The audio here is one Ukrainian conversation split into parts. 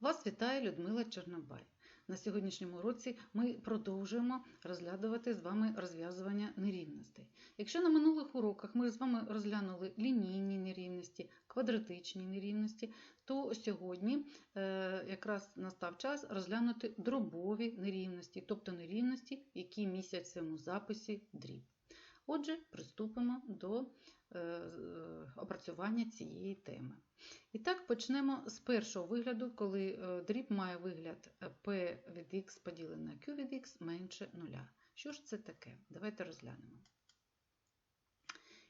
Вас вітає Людмила Чорнобай. На сьогоднішньому уроці ми продовжуємо розглядувати з вами розв'язування нерівностей. Якщо на минулих уроках ми з вами розглянули лінійні нерівності, квадратичні нерівності, то сьогодні е, якраз настав час розглянути дробові нерівності, тобто нерівності, які в цьому записі дріб. Отже, приступимо до е, опрацювання цієї теми. І так, почнемо з першого вигляду, коли е, дріб має вигляд p від x поділене на q від x менше нуля. Що ж це таке? Давайте розглянемо.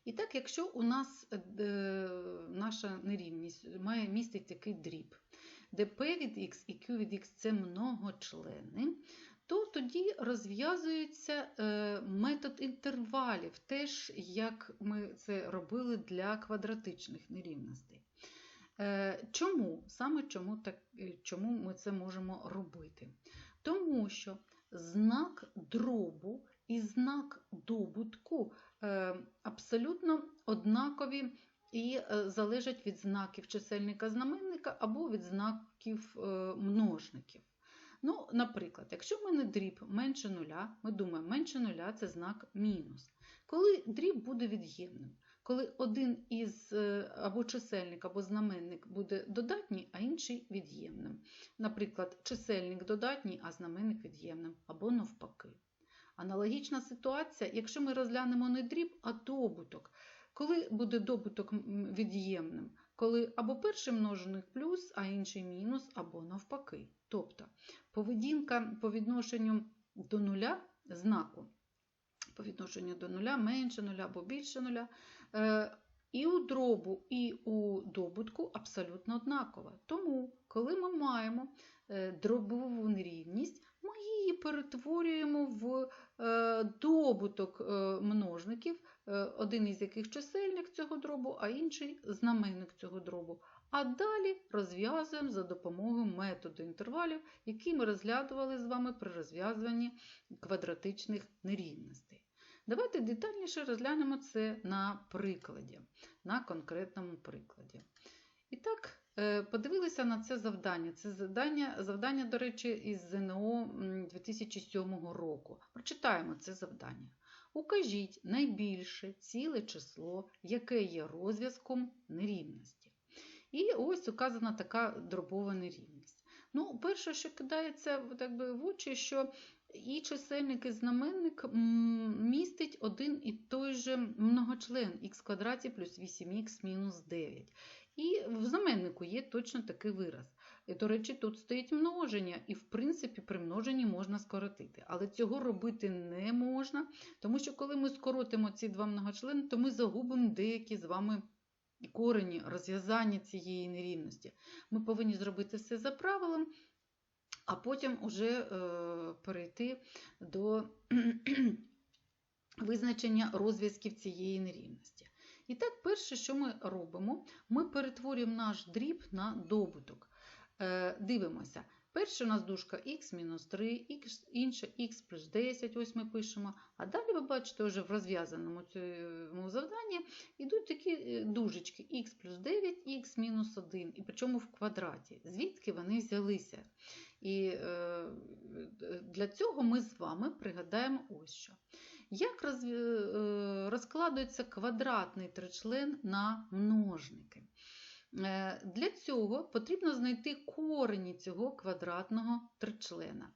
І так, якщо у нас е, наша нерівність має містить такий дріб, де p від x і q від x це многочлени, то тоді розв'язується е, метод інтервалів, теж як ми це робили для квадратичних нерівностей. Е, чому? Саме чому, так, чому ми це можемо робити? Тому що знак дробу і знак добутку е, абсолютно однакові і залежать від знаків чисельника знаменника або від знаків множників. Ну, Наприклад, якщо в мене дріб менше нуля, ми думаємо, менше нуля це знак мінус. Коли дріб буде від'ємним, коли один із або чисельник, або знаменник буде додатній, а інший від'ємним. Наприклад, чисельник додатній, а знаменник від'ємним, або навпаки. Аналогічна ситуація, якщо ми розглянемо не дріб, а добуток. Коли буде добуток від'ємним, коли або перший множеник плюс, а інший мінус, або навпаки. Тобто поведінка по відношенню до нуля знаку, по відношенню до нуля менше нуля або більше нуля, і у дробу, і у добутку абсолютно однакова. Тому, коли ми маємо дробову нерівність, ми її перетворюємо в добуток множників, один із яких чисельник цього дробу, а інший знаменник цього дробу. А далі розв'язуємо за допомогою методу інтервалів, який ми розглядували з вами при розв'язуванні квадратичних нерівностей. Давайте детальніше розглянемо це на прикладі, на конкретному прикладі. І так, подивилися на це завдання. Це завдання, завдання, до речі, із ЗНО 2007 року. Прочитаємо це завдання. Укажіть найбільше ціле число, яке є розв'язком нерівності. І ось указана така дробова нерівність. Ну, Перше, що кидається так би, в очі, що і чисельник, і знаменник містить один і той же многочлен х квадраті плюс 8х мінус 9. І в знаменнику є точно такий вираз. І, до речі, тут стоїть множення, і, в принципі, при множенні можна скоротити. Але цього робити не можна, тому що коли ми скоротимо ці два многочлени, то ми загубимо деякі з вами корені розв'язання цієї нерівності. Ми повинні зробити все за правилом, а потім вже е, перейти до визначення розв'язків цієї нерівності. І так, перше, що ми робимо, ми перетворюємо наш дріб на добуток. Е, дивимося. Перша у нас дужка х мінус 3, інша х плюс 10, ось ми пишемо. А далі ви бачите, вже в розв'язаному цьому завданні йдуть такі дужечки х плюс 9, х мінус 1, і причому в квадраті. Звідки вони взялися? І е, для цього ми з вами пригадаємо ось що. Як е, розкладується квадратний тричлен на множники? Для цього потрібно знайти корені цього квадратного тричлена.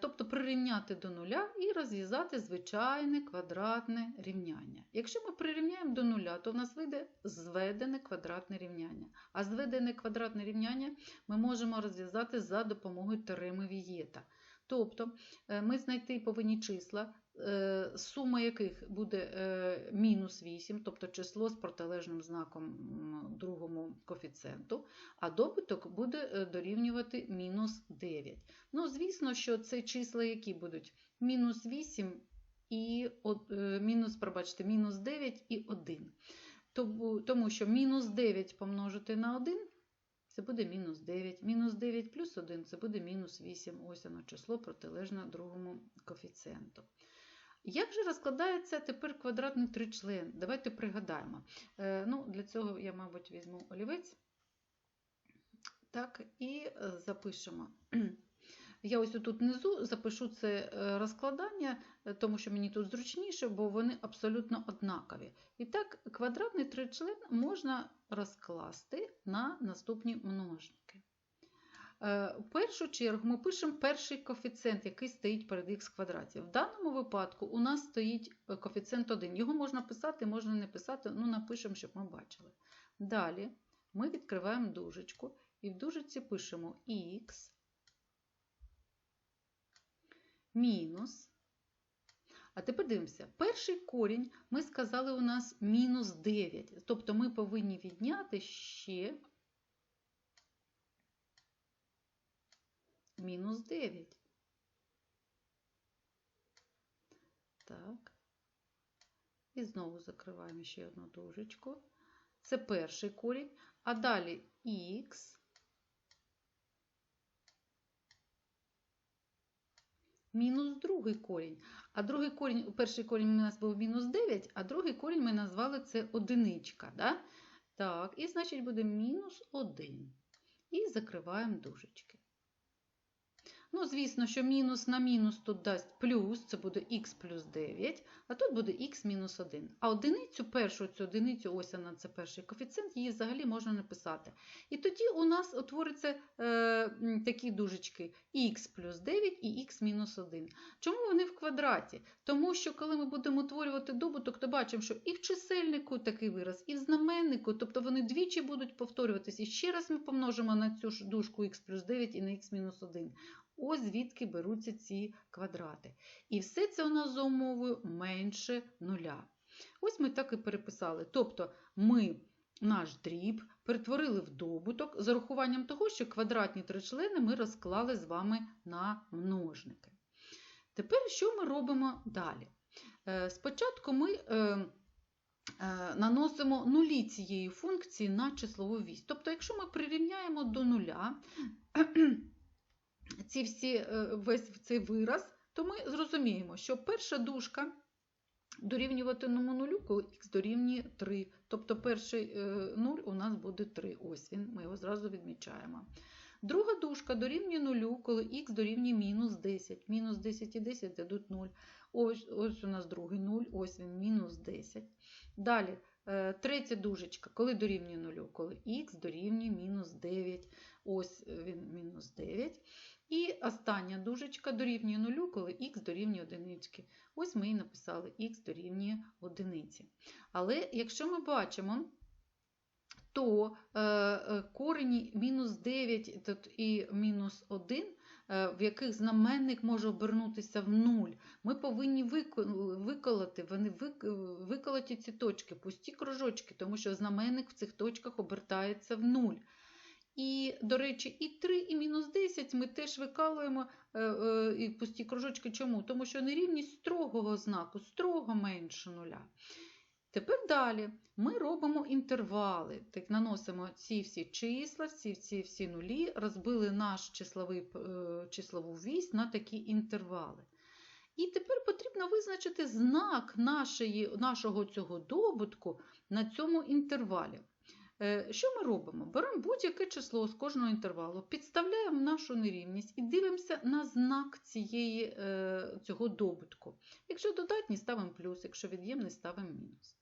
Тобто прирівняти до нуля і розв'язати звичайне квадратне рівняння. Якщо ми прирівняємо до нуля, то в нас вийде зведене квадратне рівняння. А зведене квадратне рівняння ми можемо розв'язати за допомогою теореми Вієта. Тобто ми знайти повинні числа, сума яких буде мінус 8, тобто число з протилежним знаком другому коефіцієнту, а добуток буде дорівнювати мінус 9. Ну, звісно, що це числа, які будуть мінус 8 і мінус, пробачте, мінус 9 і 1. Тому що мінус 9 помножити на 1 це буде мінус 9. Мінус 9 плюс 1 це буде мінус 8. Ось воно число протилежне другому коефіцієнту. Як же розкладається тепер квадратний тричлен? Давайте пригадаємо. Ну, Для цього я, мабуть, візьму олівець. Так, і е, запишемо. Я ось тут внизу запишу це е, розкладання, е, тому що мені тут зручніше, бо вони абсолютно однакові. І так, квадратний тричлен можна розкласти на наступні множники. Е, В першу чергу ми пишемо перший коефіцієнт, який стоїть перед х квадраті. В даному випадку у нас стоїть е, коефіцієнт 1. Його можна писати, можна не писати, ну напишемо, щоб ми бачили. Далі ми відкриваємо дужечку і в дужиці пишемо х мінус. А тепер дивимося, перший корінь ми сказали у нас мінус 9. Тобто ми повинні відняти ще мінус 9. Так. І знову закриваємо ще одну дужечку. Це перший корінь. А далі х мінус другий корінь. А другий корінь, перший корінь у нас був мінус 9, а другий корінь ми назвали це одиничка. Да? Так, і значить буде мінус 1. І закриваємо дужечки. Ну, звісно, що мінус на мінус тут дасть плюс, це буде х плюс 9, а тут буде х мінус 1. А одиницю, першу цю одиницю, ось вона, це перший коефіцієнт, її взагалі можна написати. І тоді у нас утвориться е, такі дужечки х плюс 9 і х мінус 1. Чому вони в квадраті? Тому що коли ми будемо утворювати добуток, то бачимо, що і в чисельнику такий вираз, і в знаменнику, тобто вони двічі будуть повторюватися. І ще раз ми помножимо на цю дужку х плюс 9 і на х мінус 1. Ось звідки беруться ці квадрати. І все це у нас за умовою менше нуля. Ось ми так і переписали. Тобто ми наш дріб перетворили в добуток з урахуванням того, що квадратні тричлени ми розклали з вами на множники. Тепер що ми робимо далі? Е, Спочатку ми е, е, наносимо нулі цієї функції на числову вісь. Тобто, якщо ми прирівняємо до нуля, ці всі, е, весь цей вираз, то ми зрозуміємо, що перша дужка дорівнюватимемо нулю, коли х дорівнює 3. Тобто перший е, нуль у нас буде 3. Ось він, ми його зразу відмічаємо. Друга дужка дорівнює нулю, коли х дорівнює мінус 10. Мінус 10 і 10 дадуть 0. Ось, ось у нас другий 0, ось він мінус 10. Далі, е, третя дужечка, коли дорівнює нулю, коли х дорівнює мінус 9. Ось він мінус 9. І остання дужечка дорівнює нулю, коли х дорівнює одинички. Ось ми і написали х дорівнює одиниці. Але якщо ми бачимо, то е, е, корені мінус 9 тут і мінус 1, е, в яких знаменник може обернутися в 0, ми повинні вико- виколоти, вони виколоті ці точки, пусті кружочки, тому що знаменник в цих точках обертається в 0. І, до речі, і 3, і мінус 10 ми теж викалуємо е, е, і пусті кружочки. Чому? Тому що нерівність строгого знаку, строго менше нуля. Тепер далі ми робимо інтервали. Так, наносимо ці всі числа, ці, ці всі нулі, розбили наш числовий, е, числову вісь на такі інтервали. І тепер потрібно визначити знак нашої, нашого цього добутку на цьому інтервалі. Е, Що ми робимо? Беремо будь-яке число з кожного інтервалу, підставляємо нашу нерівність і дивимося на знак цієї, е, цього добутку. Якщо додатній, ставимо плюс, якщо від'ємний, ставимо мінус.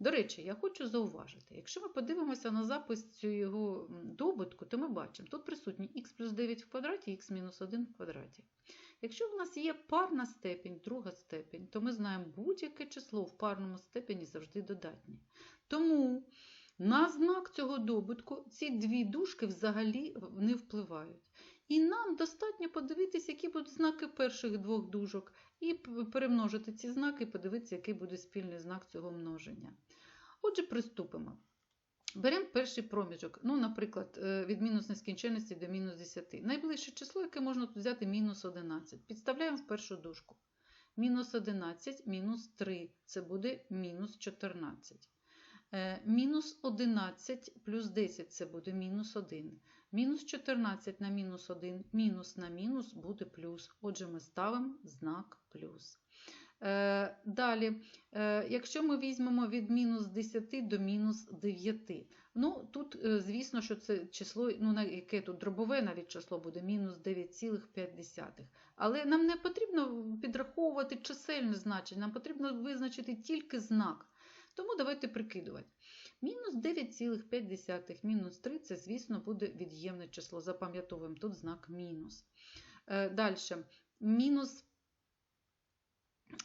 До речі, я хочу зауважити, якщо ми подивимося на запис цього добутку, то ми бачимо, тут присутні х плюс 9 в квадраті, х мінус 1 в квадраті. Якщо в нас є парна степінь, друга степінь, то ми знаємо, будь-яке число в парному степені завжди додатнє. Тому на знак цього добутку ці дві дужки взагалі не впливають. І нам достатньо подивитися, які будуть знаки перших двох дужок, і перемножити ці знаки, і подивитися, який буде спільний знак цього множення. Отже, приступимо. Беремо перший проміжок, ну, наприклад, е, від мінус нескінченності до мінус 10. Найближче число, яке можна тут взяти, мінус 11. Підставляємо в першу дужку. Мінус 11, мінус 3 це буде мінус 14. Е, Мінус 11 плюс 10 це буде мінус 1. Мінус 14 на мінус 1, мінус на мінус буде плюс. Отже, ми ставимо знак плюс. Е, Далі, е, якщо ми візьмемо від мінус 10 до мінус 9, ну тут, звісно, що це число, ну, на яке тут дробове навіть число буде мінус 9,5. Але нам не потрібно підраховувати чисельне значення, нам потрібно визначити тільки знак. Тому давайте прикидувати. Мінус 9,5 мінус 3 це, звісно, буде від'ємне число. Запам'ятовуємо тут знак мінус. Е, Далі. Мінус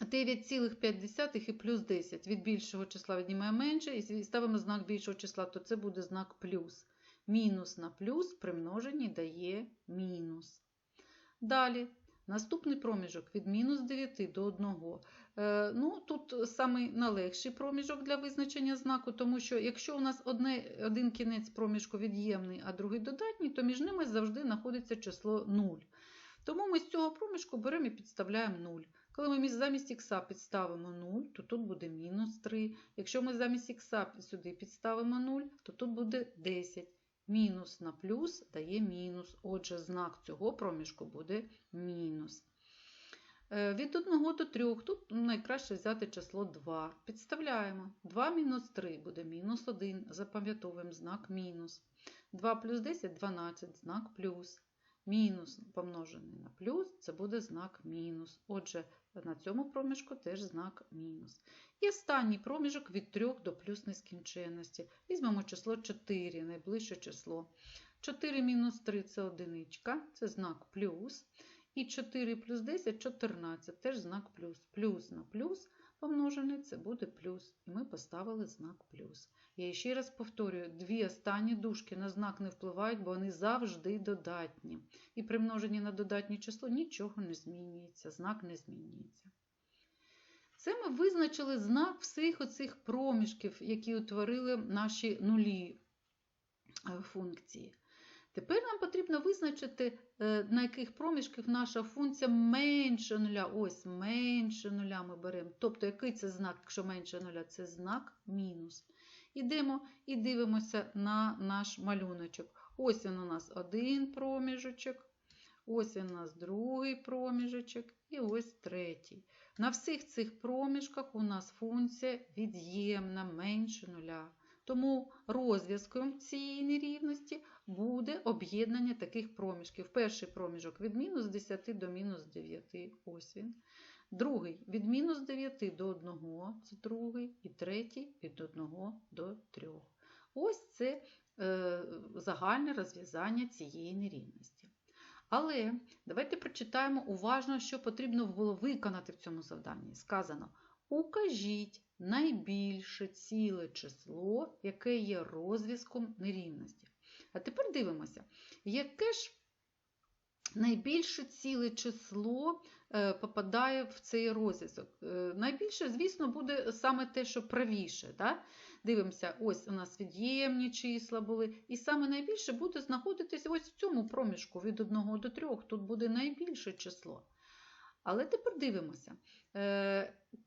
9,5 і плюс 10. Від більшого числа віднімаємо менше і ставимо знак більшого числа, то це буде знак плюс. Мінус на плюс при множенні дає мінус. Далі. Наступний проміжок від мінус 9 до 1. Е, ну, Тут самий налегший проміжок для визначення знаку, тому що якщо у нас одне, один кінець проміжку від'ємний, а другий додатній, то між ними завжди знаходиться число 0. Тому ми з цього проміжку беремо і підставляємо 0. Коли ми замість х підставимо 0, то тут буде мінус 3. Якщо ми замість х сюди підставимо 0, то тут буде 10. Мінус на плюс дає мінус. Отже, знак цього проміжку буде мінус. Е, Від 1 до 3 тут найкраще взяти число 2. Підставляємо. 2 мінус 3 буде мінус 1. Запам'ятовуємо знак мінус. 2 плюс 10 12, знак плюс. Мінус помножений на плюс це буде знак мінус. Отже, на цьому проміжку теж знак мінус. І останній проміжок від 3 до плюс нескінченності. Візьмемо число 4, найближче число. 4 мінус 3 це одиничка, це знак плюс. І 4 плюс 10 14, теж знак плюс. Плюс на плюс помножений це буде плюс. І ми поставили знак плюс. Я ще раз повторюю, дві останні дужки на знак не впливають, бо вони завжди додатні. І при множенні на додатнє число нічого не змінюється, знак не змінюється. Це ми визначили знак всіх оцих проміжків, які утворили наші нулі е, функції. Тепер нам потрібно визначити, е, на яких проміжках наша функція менше нуля. Ось менше нуля ми беремо. Тобто, який це знак, якщо менше нуля, це знак мінус. Ідемо і дивимося на наш малюночок. Ось він у нас один проміжочок, ось у нас другий проміжочок і ось третій. На всіх цих проміжках у нас функція від'ємна менше нуля. Тому розв'язком цієї нерівності буде об'єднання таких проміжків. Перший проміжок від мінус 10 до мінус 9, ось він. Другий від мінус 9 до 1, це другий, і третій від 1 до 3. Ось це е, загальне розв'язання цієї нерівності. Але давайте прочитаємо уважно, що потрібно було виконати в цьому завданні. Сказано: укажіть найбільше ціле число, яке є розв'язком нерівності. А тепер дивимося, яке ж найбільше ціле число е, попадає в цей розв'язок. Е, Найбільше, звісно, буде саме те, що правіше. Да? Дивимося, ось у нас від'ємні числа були, і саме найбільше буде знаходитися ось в цьому проміжку від 1 до 3. Тут буде найбільше число. Але тепер дивимося.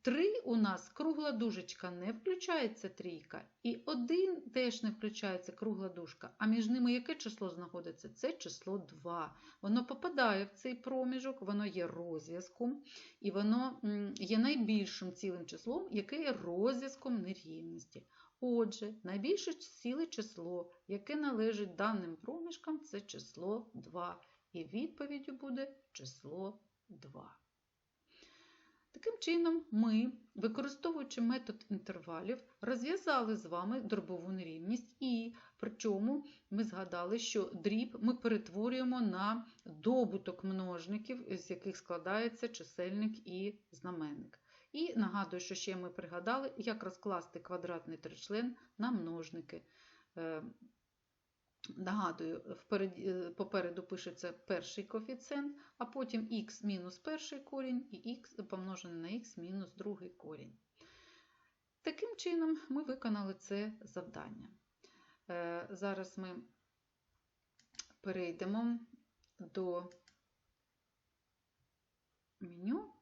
3 у нас кругла дужечка не включається трійка, і 1 теж не включається кругла дужка. А між ними яке число знаходиться? Це число 2. Воно попадає в цей проміжок, воно є розв'язком, і воно є найбільшим цілим числом, яке є розв'язком нерівності. Отже, найбільше ціле число, яке належить даним проміжкам, це число 2. І відповіддю буде число 2. Таким чином, ми, використовуючи метод інтервалів, розв'язали з вами дробову нерівність, і причому ми згадали, що дріб ми перетворюємо на добуток множників, з яких складається чисельник і знаменник. І нагадую, що ще ми пригадали, як розкласти квадратний тричлен на множники. Нагадую, впереді, попереду пишеться перший коефіцієнт, а потім х мінус перший корінь і х помножене на х мінус другий корінь. Таким чином, ми виконали це завдання. Е, зараз ми перейдемо до меню,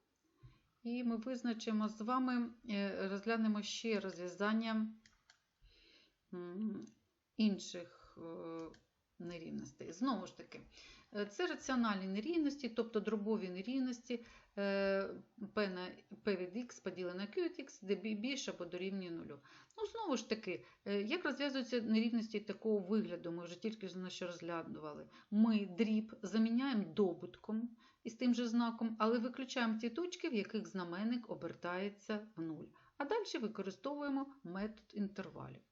і ми визначимо з вами, е, розглянемо ще розв'язання інших. Е, нерівностей. Знову ж таки, Е, Це раціональні нерівності, тобто дробові нерівності е, P, на, P від x поділене Q від x, де більше або дорівнює нулю. Ну, знову ж таки, як розв'язуються нерівності такого вигляду, ми вже тільки на що розглядували. Ми дріб заміняємо добутком із тим же знаком, але виключаємо ті точки, в яких знаменник обертається в нуль. А далі використовуємо метод інтервалів.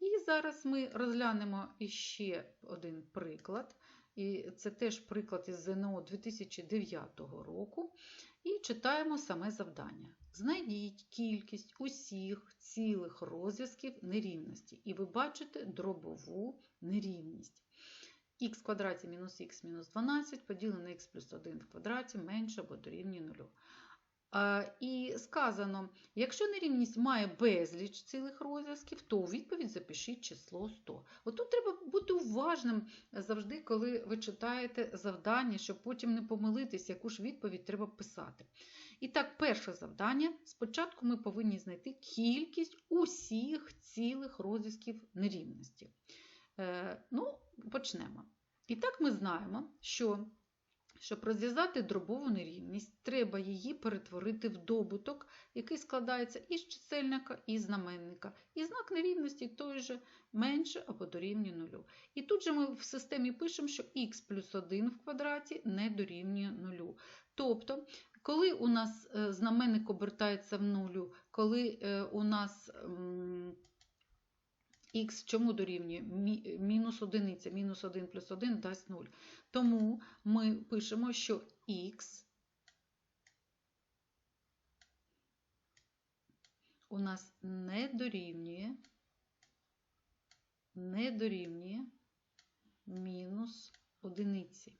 І зараз ми розглянемо іще один приклад. І це теж приклад із ЗНО 2009 року. І читаємо саме завдання. Знайдіть кількість усіх цілих розв'язків нерівності. І ви бачите дробову нерівність. х квадраті мінус х мінус 12 поділене на х плюс 1 в квадраті менше або дорівнює 0. А, І сказано, якщо нерівність має безліч цілих розв'язків, то у відповідь запишіть число 100. Отут треба бути уважним завжди, коли ви читаєте завдання, щоб потім не помилитись, яку ж відповідь треба писати. І так, перше завдання. Спочатку ми повинні знайти кількість усіх цілих розв'язків нерівності. Е, ну, почнемо. І так ми знаємо, що щоб розв'язати дробову нерівність, треба її перетворити в добуток, який складається із чисельника і знаменника. І знак нерівності той же менше або дорівнює нулю. І тут же ми в системі пишемо, що х плюс 1 в квадраті не дорівнює нулю. Тобто, коли у нас е, знаменник обертається в нулю, коли е, у нас х чому дорівнює? Мі- Мінус одиниця, мінус 1 плюс 1 дасть 0. Тому ми пишемо, що х у нас не дорівнює, не дорівнює мінус одиниці.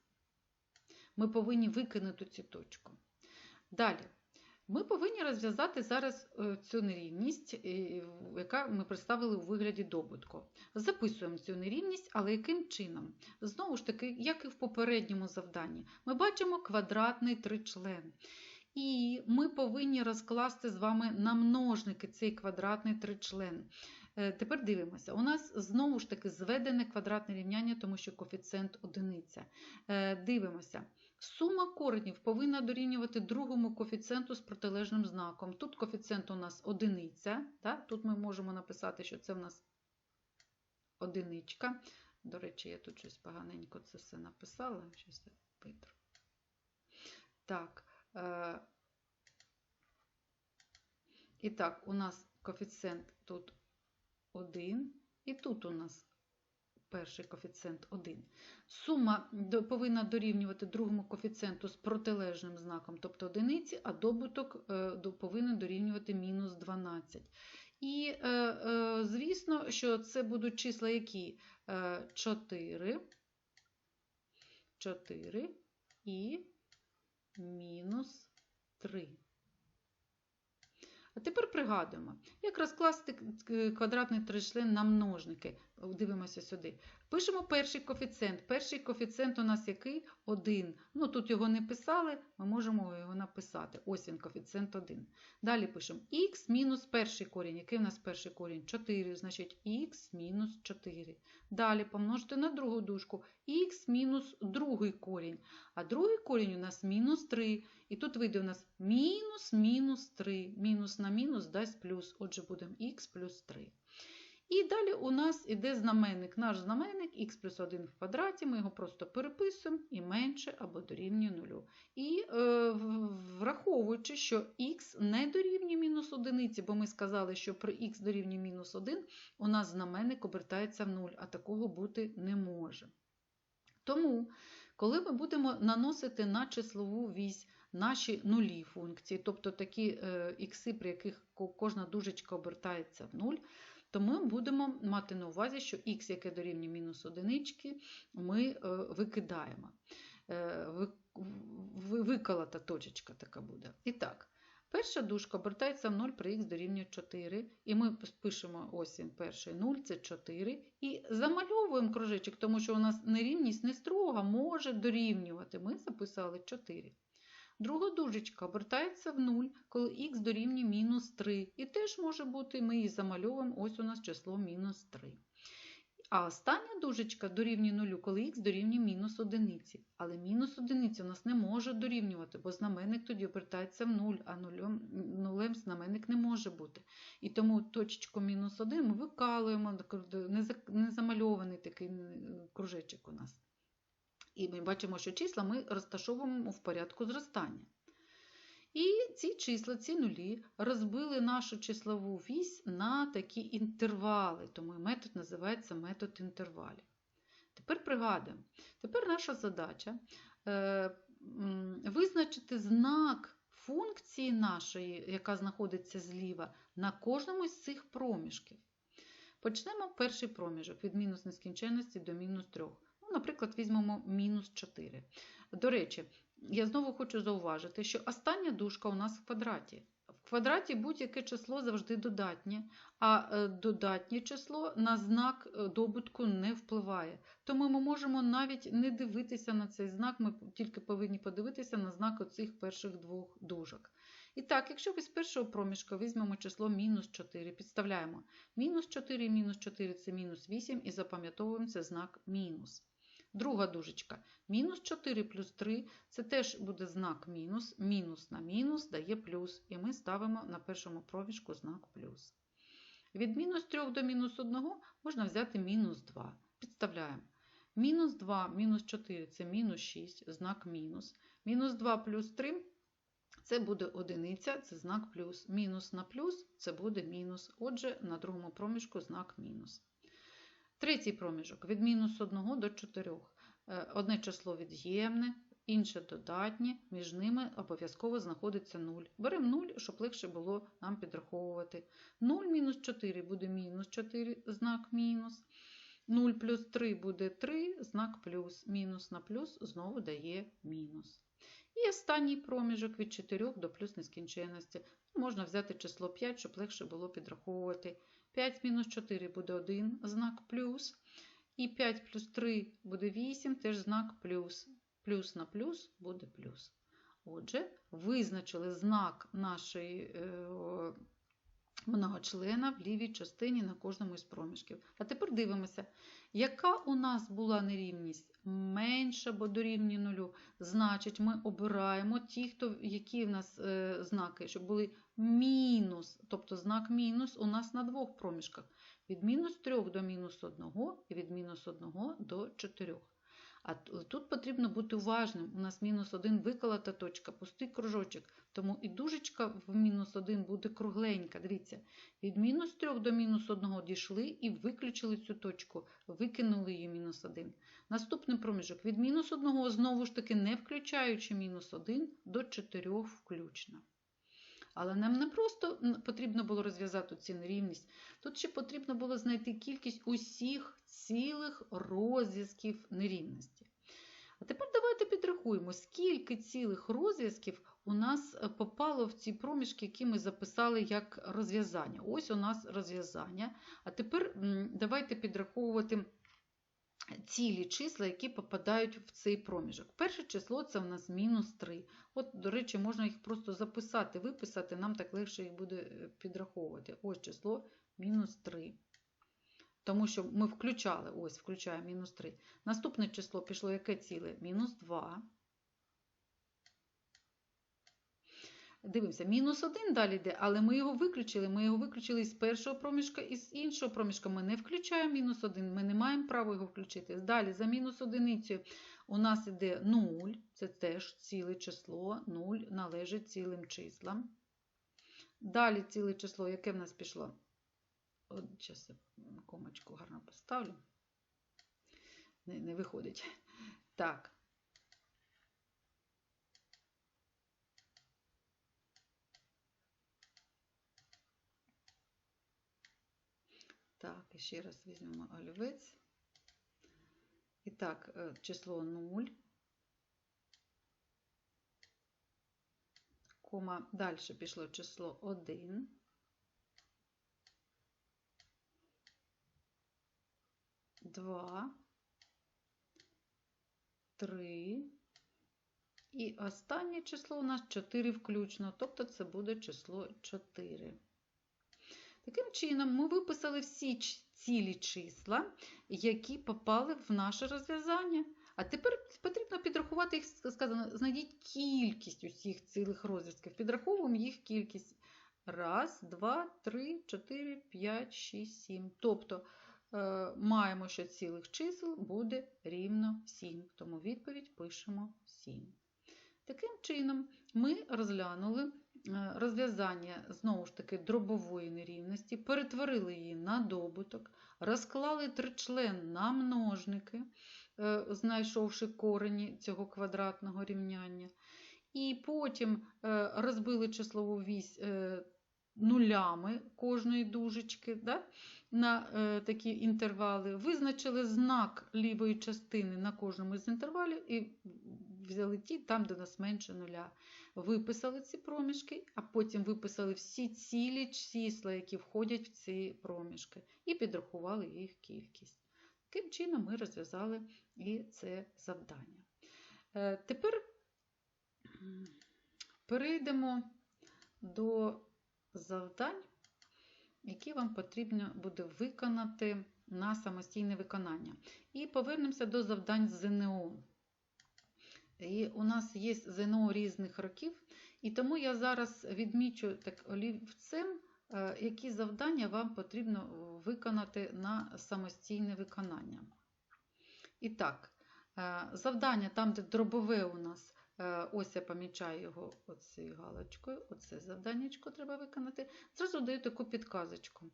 Ми повинні викинути цю точку. Далі. Ми повинні розв'язати зараз е, цю нерівність, е, яка ми представили у вигляді добутку. Записуємо цю нерівність, але яким чином? Знову ж таки, як і в попередньому завданні, ми бачимо квадратний тричлен. І ми повинні розкласти з вами на множники цей квадратний тричлен. Е, Тепер дивимося. У нас знову ж таки зведене квадратне рівняння, тому що коефіцієнт одиниця. Дивимося. Сума коренів повинна дорівнювати другому коефіцієнту з протилежним знаком. Тут коефіцієнт у нас одиниця. Так? Тут ми можемо написати, що це в нас одиничка. До речі, я тут щось поганенько це все написала. Так. Е... І так, у нас коефіцієнт тут 1, і тут у нас перший коефіцієнт 1. Сума повинна дорівнювати другому коефіцієнту з протилежним знаком, тобто одиниці, а добуток е, повинен дорівнювати мінус 12. І, е, е, звісно, що це будуть числа які? Е, 4, 4 і мінус 3. А тепер пригадуємо, як розкласти квадратний тричлен на множники. Дивимося сюди. Пишемо перший коефіцієнт. Перший коефіцієнт у нас який? 1. Ну, тут його не писали, ми можемо його написати. Ось він, коефіцієнт 1. Далі пишемо х мінус перший корінь. Який у нас перший корінь? 4, значить х мінус 4. Далі помножити на другу дужку х мінус другий корінь. А другий корінь у нас мінус 3. І тут вийде у нас мінус мінус 3. Мінус на мінус дасть плюс. Отже, будемо х плюс 3. І далі у нас іде знаменник. Наш знаменник х плюс 1 в квадраті, ми його просто переписуємо і менше або дорівнює 0. І е, враховуючи, що х не дорівнює мінус 1, бо ми сказали, що при х дорівнює мінус 1, у нас знаменник обертається в 0, а такого бути не може. Тому, коли ми будемо наносити на числову вісь наші нулі функції, тобто такі е, ікси, при яких кожна дужечка обертається в 0, то ми будемо мати на увазі, що х, яке дорівнює мінус одинички, ми е, викидаємо. Е, ви- ви- Виколота точечка така буде. І так, перша дужка обертається в 0 при х дорівнює 4. І ми пишемо ось він перший 0, це 4. І замальовуємо кружечок, тому що у нас нерівність не строга, може дорівнювати. Ми записали 4. Друга дужечка обертається в 0, коли х дорівнює мінус 3. І теж може бути, ми її замальовуємо, ось у нас число мінус 3. А остання дужечка дорівнює нулю, коли х дорівнює мінус одиниці. Але мінус одиниці у нас не може дорівнювати, бо знаменник тоді обертається в нуль, а нулем, знаменник не може бути. І тому точечку мінус 1 ми викалуємо, не замальований такий кружечок у нас. І ми бачимо, що числа ми розташовуємо в порядку зростання. І ці числа, ці нулі, розбили нашу числову вісь на такі інтервали, тому метод називається метод інтервалів. Тепер пригадуємо. Тепер наша задача е, визначити знак функції нашої, яка знаходиться зліва, на кожному з цих проміжків. Почнемо перший проміжок від мінус нескінченності до мінус 3. Ну, наприклад, візьмемо мінус 4. До речі, я знову хочу зауважити, що остання дужка у нас в квадраті. В квадраті будь-яке число завжди додатнє, а е, додатнє число на знак е, добутку не впливає. Тому ми можемо навіть не дивитися на цей знак, ми тільки повинні подивитися на знак оцих перших двох дужок. І так, якщо ви з першого проміжка візьмемо число мінус 4, підставляємо мінус 4 і мінус 4 це мінус 8 і запам'ятовуємо це знак мінус. Друга дужечка. Мінус 4 плюс 3 це теж буде знак мінус. Мінус на мінус дає плюс. І ми ставимо на першому проміжку знак плюс. Від мінус 3 до мінус 1 можна взяти мінус 2. Підставляємо. Мінус 2, мінус 4 це мінус 6, знак мінус. Мінус 2 плюс 3 це буде одиниця, це знак плюс. Мінус на плюс це буде мінус. Отже, на другому проміжку знак мінус. Третій проміжок від мінус 1 до 4. Е, Одне число від'ємне, інше додатнє, між ними обов'язково знаходиться 0. Беремо 0, щоб легше було нам підраховувати. 0 мінус 4 буде мінус 4, знак мінус. 0 плюс 3 буде 3, знак плюс. Мінус на плюс знову дає мінус. І останній проміжок від 4 до плюс нескінченності. Можна взяти число 5, щоб легше було підраховувати. 5 мінус 4 буде 1, знак плюс. І 5 плюс 3 буде 8, теж знак плюс. Плюс на плюс буде плюс. Отже, визначили знак нашої е, многочлена в лівій частині на кожному із проміжків. А тепер дивимося, яка у нас була нерівність менша або дорівнює нулю. Значить, ми обираємо ті, хто, які в нас е, знаки, щоб були мінус, тобто знак мінус у нас на двох проміжках. Від мінус 3 до мінус 1 і від мінус 1 до 4. А тут потрібно бути уважним. У нас мінус 1 виколота точка, пустий кружочок. Тому і дужечка в мінус 1 буде кругленька. Дивіться, від мінус 3 до мінус 1 дійшли і виключили цю точку, викинули її мінус 1. Наступний проміжок від мінус 1, знову ж таки, не включаючи мінус 1 до 4 включно. Але нам не просто потрібно було розв'язати цю нерівність, тут ще потрібно було знайти кількість усіх цілих розв'язків нерівності. А тепер давайте підрахуємо, скільки цілих розв'язків у нас попало в ці проміжки, які ми записали як розв'язання. Ось у нас розв'язання. А тепер давайте підраховувати цілі числа, які попадають в цей проміжок. Перше число це у нас мінус 3. От, до речі, можна їх просто записати, виписати, нам так легше їх буде підраховувати. Ось число мінус 3. Тому що ми включали, ось, включаємо мінус 3. Наступне число пішло яке ціле? Мінус 2. Дивимося, мінус 1 далі йде, але ми його виключили. Ми його виключили з першого проміжка і з іншого проміжка. Ми не включаємо мінус 1, ми не маємо права його включити. Далі, за мінус одиницею у нас йде 0, це теж ціле число, 0 належить цілим числам. Далі ціле число, яке в нас пішло? От, зараз я комочку гарно поставлю. Не, не виходить. Так. Так, і ще раз візьмемо олівець. І так, число 0. Кома, далі пішло число 1. Два, три. І останнє число у нас 4 включно, тобто це буде число 4. Таким чином, ми виписали всі цілі числа, які попали в наше розв'язання. А тепер потрібно підрахувати їх, сказано, знайдіть кількість усіх цілих розв'язків. Підраховуємо їх кількість. Раз, два, три, чотири, п'ять, шість, сім. Тобто е, маємо, що цілих чисел буде рівно 7. Тому відповідь пишемо 7. Таким чином, ми розглянули розв'язання знову ж таки дробової нерівності, перетворили її на добуток, розклали тричлен на множники, е, знайшовши корені цього квадратного рівняння. І потім е, розбили числову вісь е, нулями кожної дужечки да, на е, такі інтервали, визначили знак лівої частини на кожному з інтервалів і взяли ті там, де нас менше нуля. Виписали ці проміжки, а потім виписали всі цілі числа, які входять в ці проміжки, і підрахували їх кількість. Таким чином ми розв'язали і це завдання. Е, Тепер перейдемо до завдань, які вам потрібно буде виконати на самостійне виконання. І повернемося до завдань з ЗНО. І у нас є ЗНО різних років, і тому я зараз відмічу так олівцем, е, які завдання вам потрібно виконати на самостійне виконання. І так, е, завдання там, де дробове у нас, ось я помічаю його оцією галочкою, оце завданнячко треба виконати. Зразу даю таку підказочку.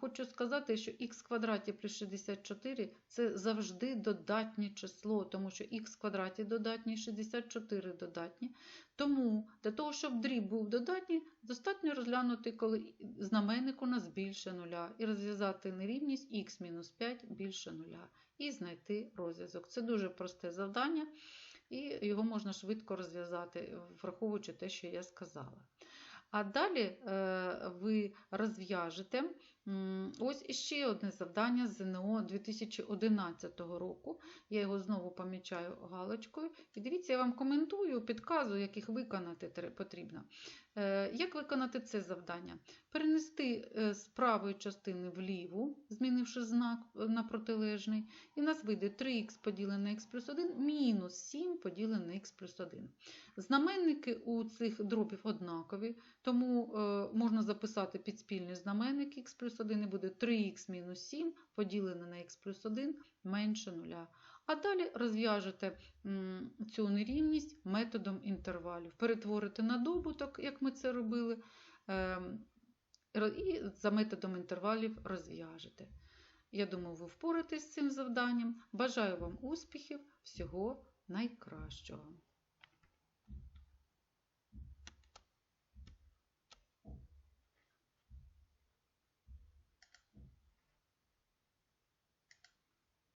Хочу сказати, що х квадраті плюс 64 це завжди додатнє число, тому що х квадраті додатній, 64 додатні. Тому для того, щоб дріб був додатній, достатньо розглянути, коли знаменник у нас більше нуля, і розв'язати нерівність х-5 більше нуля, і знайти розв'язок. Це дуже просте завдання, і його можна швидко розв'язати, враховуючи те, що я сказала. А далі е, ви розв'яжете ось іще одне завдання ЗНО 2011 року. Я його знову помічаю галочкою. І дивіться, я вам коментую, підказую, як їх виконати потрібно. Е, Як виконати це завдання? Перенести е, з правої частини в ліву, змінивши знак е, на протилежний, і нас вийде 3х поділене на х плюс 1 мінус 7 поділене на х плюс 1. Знаменники у цих дробів однакові, тому можна записати підспільний знаменник х плюс 1 і буде 3х мінус 7 поділене на х плюс 1 менше 0. А далі розв'яжете цю нерівність методом інтервалів. Перетворите на добуток, як ми це робили, ем, і за методом інтервалів розв'яжете. Я думаю, ви впораєтесь з цим завданням. Бажаю вам успіхів, всього найкращого.